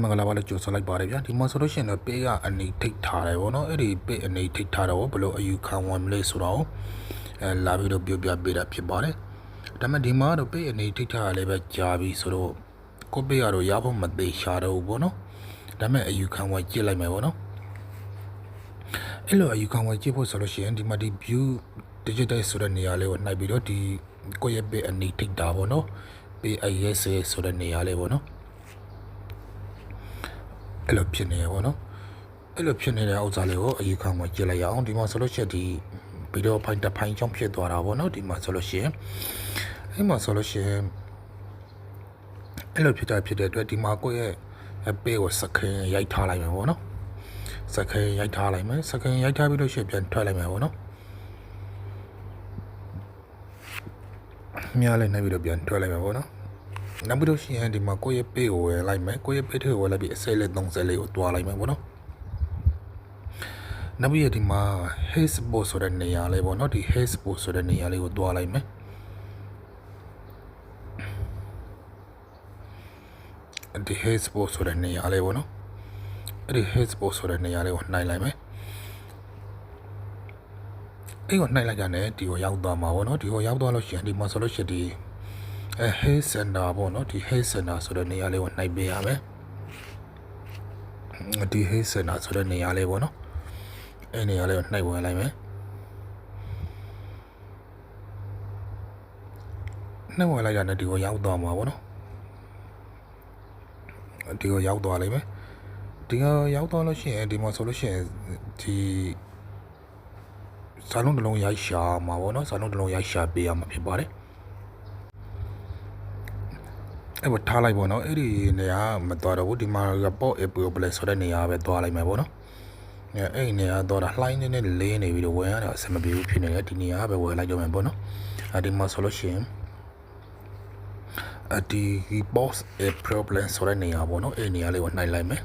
မင်္ဂလာပါလို့ကြိုဆိုလိုက်ပါတယ်ဗျာဒီမှာဆိုလို့ရှိရင်တော့ပေးကအနေထိတ်ထားတယ်ဗောနော်အဲ့ဒီပေးအနေထိတ်ထားတော့ဘယ်လိုအယူခံဝင်မလဲဆိုတော့အဲလာပြီးတော့ပြောပြပေးတာဖြစ်ပါတယ်ဒါပေမဲ့ဒီမှာတော့ပေးအနေထိတ်ထားရလည်းပဲကြာပြီဆိုတော့ကိုပေးရတော့ရဖို့မသေးရှာတော့ဘူးဗောနော်ဒါပေမဲ့အယူခံဝင်ကြည့်လိုက်မယ်ဗောနော်အဲ့လိုအယူခံဝင်ကြည့်ဖို့ဆိုလို့ရှိရင်ဒီမှာဒီ view digital ဆိုတဲ့နေရာလေးကိုနှိုက်ပြီးတော့ဒီကိုယ့်ရဲ့ပေးအနေထိတ်တာဗောနော်ပေး IS ဆိုတဲ့နေရာလေးဗောနော် အဲ့လိုဖြစ်နေရပါတော့အဲ့လိုဖြစ်နေတဲ့ဥစ္စာလေးကိုအယူခံမှာကြည့်လိုက်ရအောင်ဒီမှာဆိုလို့ရှိရင်ဒီဗီဒီယိုဖိုင်တစ်ဖိုင်ကြောင့်ဖြစ်သွားတာပေါ့နော်ဒီမှာဆိုလို့ရှိရင်အဲ့မှာဆိုလို့ရှိရင်အဲ့လိုဖြစ်တာဖြစ်တဲ့အတွက်ဒီမှာကိုယ့်ရဲ့အပေးကိုစခင်ရိုက်ထားလိုက်မယ်ပေါ့နော်စခင်ရိုက်ထားလိုက်မယ်စခင်ရိုက်ထားပြီးလို့ရှိရင်ပြန်ထွက်လိုက်မယ်ပေါ့နော်မြားလိုက်နေပြီးတော့ပြန်ထွက်လိုက်မယ်ပေါ့နော် နောက်ပြီးတော့ရှိရင်ဒီမှာကိုယ့်ရဲ့ page ကိုဝယ်လိုက်မယ်ကိုယ့်ရဲ့ page ကိုဝယ်လိုက်ပြီးအစိတ်လေး30လေးကိုတွားလိုက်မယ်ပေါ့နော်နောက်ပြီးရဒီမှာ Facebook ဆိုတဲ့နေရာလေးပေါ့နော်ဒီ Facebook ဆိုတဲ့နေရာလေးကိုတွားလိုက်မယ်ဒီ Facebook ဆိုတဲ့နေရာလေးပေါ့နော်အဲ့ဒီ Facebook ဆိုတဲ့နေရာလေးကိုနှိုင်းလိုက်မယ်အဲ့ကိုနှိုင်းလိုက်ကြတယ်ဒီကိုရောက်သွားမှာပေါ့နော်ဒီကိုရောက်သွားလို့ရှိရင်ဒီမှာဆိုလို့ရှိရင်ဒီ အဲ health center ပေါ့နော်ဒီ health center ဆိုတဲ့နေရာလေးကိုနှိုက်ပေးရမယ်ဒီ health center ဆိုတဲ့နေရာလေးပေါ့နော်အဲနေရာလေးကိုနှိုက်ဝင်လိုက်မယ်နှိုက်ဝင်လိုက်ရတယ်ဒီကိုရောက်သွားမှာပေါ့နော်ဒီကိုရောက်သွားလိမ့်မယ်ဒီကရောက်သွားလို့ရှိရင်ဒီမှာဆိုလို့ရှိရင်ဒီစာလုံးတစ်လုံးရိုက်ရှာမှာပေါ့နော်စာလုံးတစ်လုံးရိုက်ရှာပေးရမှာဖြစ်ပါတယ် အဲ့ဘထားလိုက်ပေါ့နော်အဲ့ဒီနေရာမသွားတော့ဘူးဒီမှာ report apple play ဆိုတဲ့နေရာပဲသွားလိုက်မယ်ပေါ့နော်အဲ့အဲ့ဒီနေရာသွားတာလှိုင်းနေနေလေးနေပြီးတော့ဝင်ရတာအဆင်မပြေဘူးဖြစ်နေတယ်ဒီနေရာပဲဝယ်လိုက်ကြမယ်ပေါ့နော်အဲ့ဒီမှာဆိုလို့ရှိရင်အဒီ boss a problem ဆိုတဲ့နေရာပေါ့နော်အဲ့နေရာလေးကိုနှိုက်လိုက်မယ်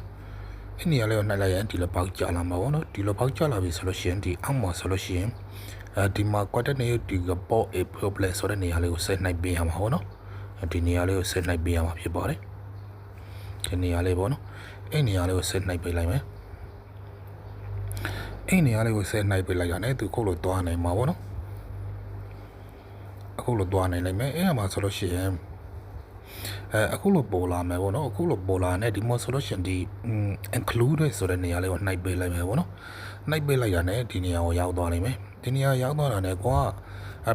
အဲ့နေရာလေးကိုနှိုက်လိုက်ရင်ဒီလိုပေါက်ကြလာမှာပေါ့နော်ဒီလိုပေါက်ကြလာပြီဆိုလို့ရှိရင်ဒီအောက်မှာဆိုလို့ရှိရင်အဲဒီမှာ coordinate ဒီ report a problem ဆိုတဲ့နေရာလေးကိုဆက်နှိုက်ပေးရမှာပေါ့နော် ဒီနေရာလေးကိုဆက်နှိုက်ပေးရမှာဖြစ်ပါတယ်ဒီနေရာလေးပေါ့နော်အဲ့နေရာလေးကိုဆက်နှိုက်ပေးလိုက်မယ်အဲ့နေရာလေးကိုဆက်နှိုက်ပေးလိုက်ရတယ်သူခုတ်လို့သွားနိုင်မှာပေါ့နော်အခုလို့သွားနိုင်လိုက်မယ်အဲ့မှာဆိုလို့ရှိရင်အဲအခုလို့ပေါ်လာမယ်ပေါ့နော်အခုလို့ပေါ်လာနဲ့ဒီမှာဆိုလို့ရှိရင်ဒီ include ဆိုတဲ့နေရာလေးကိုနှိုက်ပေးလိုက်မယ်ပေါ့နော်နှိုက်ပေးလိုက်ရတယ်ဒီနေရာကိုရောက်သွားနိုင်မယ်ဒီနေရာရောက်သွားတာနဲ့ကွာအ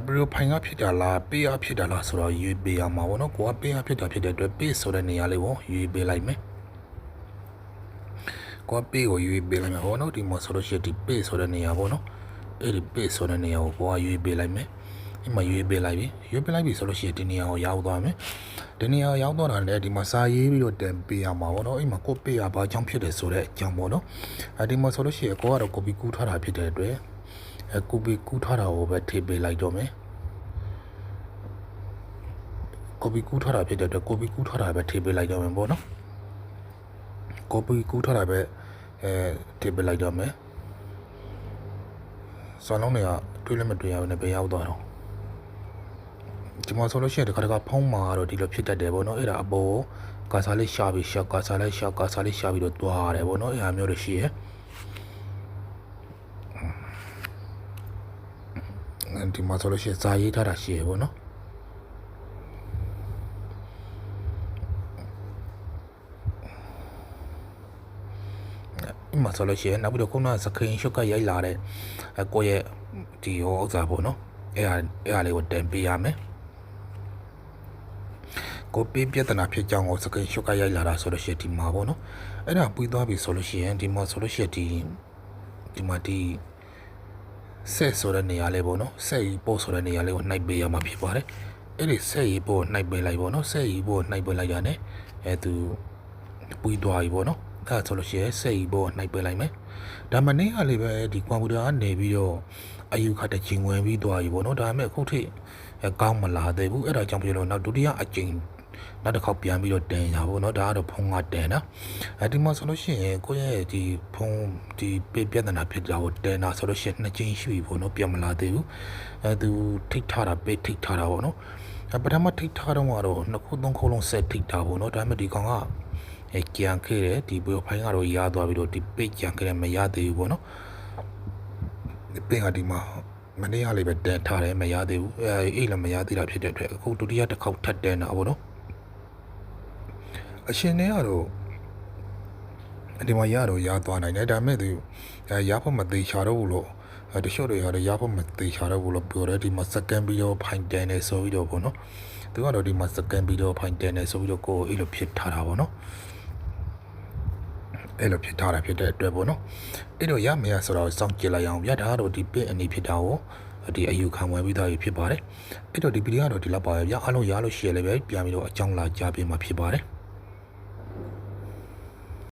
ပရိုဖိုင်ကဖြစ်တာလားပေးရဖြစ်တာလားဆိုတော့ရွေးပေးရမှာပေါ့နော်ကိုကပေးရဖြစ်တာဖြစ်တဲ့အတွက်ပေးဆိုတဲ့နေရာလေးကိုရွေးပေးလိုက်မယ်ကိုကပေးကိုရွေးပေးလိုက်မယ်ပေါ့နော်ဒီမှာဆိုလို့ရှိရင်ဒီပေးဆိုတဲ့နေရာပေါ့နော်အဲ့ဒီပေးဆိုတဲ့နေရာကိုကိုကရွေးပေးလိုက်မယ်ဒီမှာရွေးပေးလိုက်ပြီရွေးပေးလိုက်ပြီဆိုလို့ရှိရင်ဒီနေရာကိုရောက်သွားမယ်ဒီနေရာရောက်သွားတာလည်းဒီမှာစာရေးပြီးတော့တင်ပေးရမှာပေါ့နော်အဲ့မှာကိုပေးရဘာကြောင့်ဖြစ်တယ်ဆိုတဲ့အကြောင်းပေါ့နော်အဲဒီမှာဆိုလို့ရှိရင်ကိုကတော့ကိုပီကူးထားတာဖြစ်တဲ့အတွက် အဲကိုပီကူးထားတာကိုပဲထေးပေးလိုက်တော့မယ်ကိုပီကူးထားတာဖြစ်တဲ့အတွက်ကိုပီကူးထားတာပဲထေးပေးလိုက်တော့မယ်ပေါ့နော်ကိုပီကူးထားတာပဲအဲထေးပေးလိုက်တော့မယ်စောင်းလုံးတွေကတွေးလည်းမတွေးရဘူးနဲ့ဘယ်ရောက်သွားတော့ဒီမှာဆိုလို့ရှိရင်ဒီခါတကဖုံးမှာတော့ဒီလိုဖြစ်တတ်တယ်ဗောနော်အဲ့ဒါအပေါ်ကာစာလေးရှာပြီးရှာကာစာလေးရှာကာစာလေးရှာပြီးတော့တွားရတယ်ဗောနော်အဲ့ဟာမျိုးတွေရှိရ ဒီမှာဆိုလို့ရှိရင်ဇာရေးထားတာရှိရယ်ဗောနော်ဒီမှာဆိုလို့ရှိရင်နောက်ပြီးတော့ခုနစခင်ရှုတ်ကရိုက်လာတဲ့ကိုယ့်ရဲ့ဒီဟောဥစ္စာပေါ့နော်အဲ့ဟာအဲ့ဟာလေးကိုတင်ပေးရမယ်ကိုပေးပြဿနာဖြစ်ကြောင်းကိုစကင်ရှုတ်ကရိုက်လာတာဆိုလို့ရှိရင်ဒီမှာပေါ့နော်အဲ့ဒါပြီးသွားပြီဆိုလို့ရှိရင်ဒီမှာဆိုလို့ရှိရင်ဒီဒီမှာဒီ ဆက်ဆိုတဲ့နေရာလေးပေါ့နော်ဆက်ရီပို့ဆိုတဲ့နေရာလေးကိုနှိုက်ပေးရမှာဖြစ်ပါတယ်အဲ့ဒီဆက်ရီပို့နှိုက်ပေးလိုက်ပေါ့နော်ဆက်ရီပို့နှိုက်ပေးလိုက်ရတယ်အဲသူပြီးသွားပြီပေါ့နော်အဲ့ဒါဆိုလို့ရှိရင်ဆက်ရီပို့နှိုက်ပေးလိုက်မယ်ဒါမှနေရလေးပဲဒီကွန်ပျူတာကနေပြီးတော့အယူခတ်တဲ့ချိန်ဝင်ပြီးသွားပြီပေါ့နော်ဒါပေမဲ့အခုထိအဲကောင်းမလာသေးဘူးအဲ့ဒါကြောင့်ပြောလို့နောက်ဒုတိယအကြိမ် နောက်တစ်ခေါက်ပြန်ပြီးတော့တင်ရပါဘောเนาะဒါကတော့ဖုန်းကတင်တာအဲဒီမှာဆိုလို့ရှိရင်ကိုယ့်ရဲ့ဒီဖုန်းဒီပြပြဿနာဖြစ်တာကိုတင်တာဆိုလို့ရှိရင်နှစ်ချင်းရှိပြီပေါ့เนาะပြန်မလာသေးဘူးအဲသူထိတ်ထားတာပေးထိတ်ထားတာပေါ့เนาะအဲပထမထိတ်ထားတော့ကတော့နှစ်ခုသုံးခုလုံးဆက်ထိတ်တာပေါ့เนาะဒါပေမဲ့ဒီကောင်က အဲကြံခဲ့တယ်ဒီဘိုဖိုင်းကတော့ရသွားပြီးတော့ဒီပိတ်ကြံခဲ့တယ်မရသေးဘူးပေါ့နော်ဒီပင်ကဒီမှာမနေ့ကလေးပဲတန်ထားတယ်မရသေးဘူးအဲအဲ့လည်းမရသေးတာဖြစ်တဲ့အတွက်အခုဒုတိယတစ်ခေါက်ထပ်တန်းတာပေါ့နော် အရှင်တွေကတော့ဒီမှာရတော့ရသွားနိုင်တယ်ဒါပေမဲ့သူအဲရဖို့မသေးချာတော့ဘူးလို့အဲတချို့တွေရတယ်ရဖို့မသေးချာတော့ဘူးလို့ပြောတယ်ဒီမှာ second video ဖိုင်တန်နေဆိုပြီးတော့ပေါ့နော်သူကတော့ဒီမှာ second video ဖိုင်တန်နေဆိုပြီးတော့ကိုယ်အဲ့လိုဖြစ်ထားတာပေါ့နော်အဲ့လိုဖြစ်ထားတာဖြစ်တဲ့အတွက်ပေါ့နော်အဲ့တော့ရမရဆိုတော့စောင့်ကြည့်လိုက်အောင်ဗျာဒါကတော့ဒီပင့်အနေဖြစ်တာကိုဒီအယူခံဝင်ပြီးသားဖြစ်ပါတယ်အဲ့တော့ဒီဗီဒီယိုကတော့ဒီလောက်ပါပဲဗျာအားလုံးရလို့ရှိရလည်းပဲပြန်ပြီးတော့အကြောင်းလာကြားပေးမှာဖြစ်ပါတယ်